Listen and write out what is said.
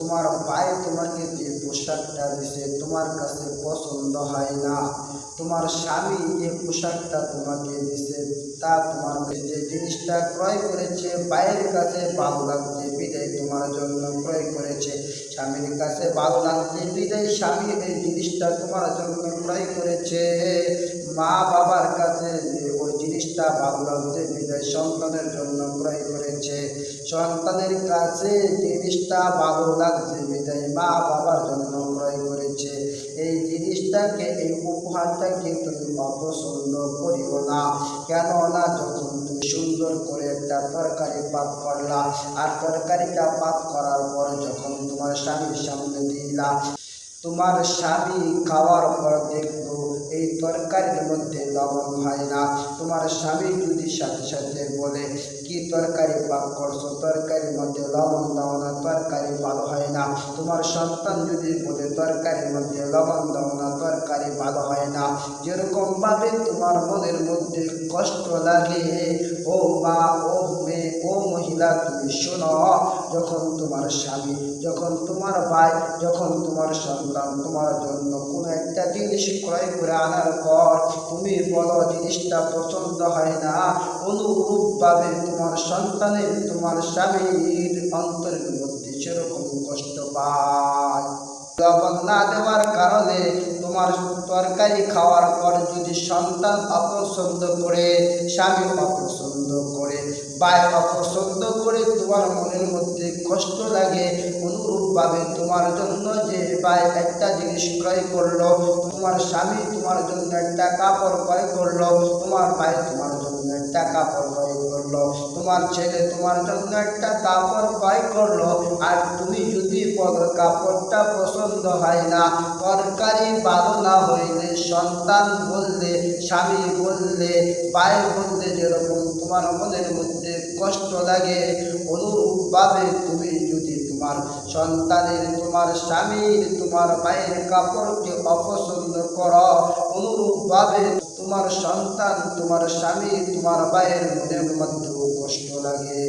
তোমার ভাই তোমাকে যে পোশাকটা দিছে, তোমার কাছে পছন্দ হয় না। তোমার স্বামী যে পোশাকটা তোমাকে দিছে, তা তোমার যে জিনিসটা ক্রয় করেছে ভাইয়ের কাছে ভালো লাগছে, বিদায় তোমার জন্য ক্রয় করেছে। স্বামীর কাছে ভালো লাগছে, বিদায় স্বামী এই জিনিসটা তোমার জন্য ক্রয় করেছে। মা বাবার কাছে ভালো লাগছে বিদায় সন্তানের জন্য ক্রয় করেছে। সন্তানের কাছে জিনিসটা ভালো লাগছে বিদায় মা বাবার জন্য ক্রয় করেছে। এই জিনিসটাকে, এই উপহারটাকে তুমি অপছন্দ করিও না। কেননা যখন তুমি সুন্দর করে একটা তরকারি পাক করলা, আর তরকারিটা পাক করার পর যখন তোমার স্বামীর সামনে দিলা, তোমার স্বামী খাওয়ার পর দেখল এই তরকারির মধ্যে লবণ হয় না। তোমার স্বামী যদি সাথে সাথে বলে, কি তরকারি পাক করছ? তরকারির মধ্যে লবণ দাও না, তরকারি ভালো হয় না, তোমার সন্তান যদি বলে তরকারির মধ্যে লবণ দাও না, তরকারি ভালো হয় না। যেরকম ভাবে তোমার মনের মধ্যে কষ্ট লাগে, ও মা, ও মেয়ে, ও মহিলা, তুমি শোনো, যখন তোমার স্বামী, যখন তোমার ভাই, যখন তোমার সন্তান তোমার জন্য কোনো একটা জিনিস ক্রয় করে আনার পর তুমি বলো, জিনিসটা পছন্দ হয় না। অনুরূপভাবে তোমার সন্তানের, তোমার স্বামীর অন্তরের মধ্যে সেরকম কষ্ট পায়। লবণ না দেওয়ার কারণে তোমার তরকারি খাওয়ার পর যদি সন্তান অপছন্দ করে, স্বামী অপছন্দ করে, ভাই অপছন্দ করে, তোমার মনের মধ্যে কষ্ট লাগে, অনুরূপভাবে তোমার জন্য যে ভাই একটা জিনিস ক্রয় করল, তোমার স্বামী তোমার জন্য একটা কাপড় ক্রয় করল, তোমার ভাই তোমার জন্য একটা কাপড় ক্রয় করল তোমার ছেলে তোমার জন্য একটা কাপড় ক্রয় করল। আর তুমি যদি কাপড়টা পছন্দ হয় না, তরকারি ভালো না হইলে সন্তান বললে, স্বামী বললে, ভাই বললে যেরকম তোমার মনের মধ্যে কষ্ট লাগে, অনুরূপভাবে তুমি যদি সন্তানের, তোমার স্বামীর, তোমার মায়ের কাপড়কে অপছন্দ কর, অনুরূপভাবে তোমার সন্তান, তোমার স্বামী, তোমার ভাইয়ের মনের মধ্যেও কষ্ট লাগে।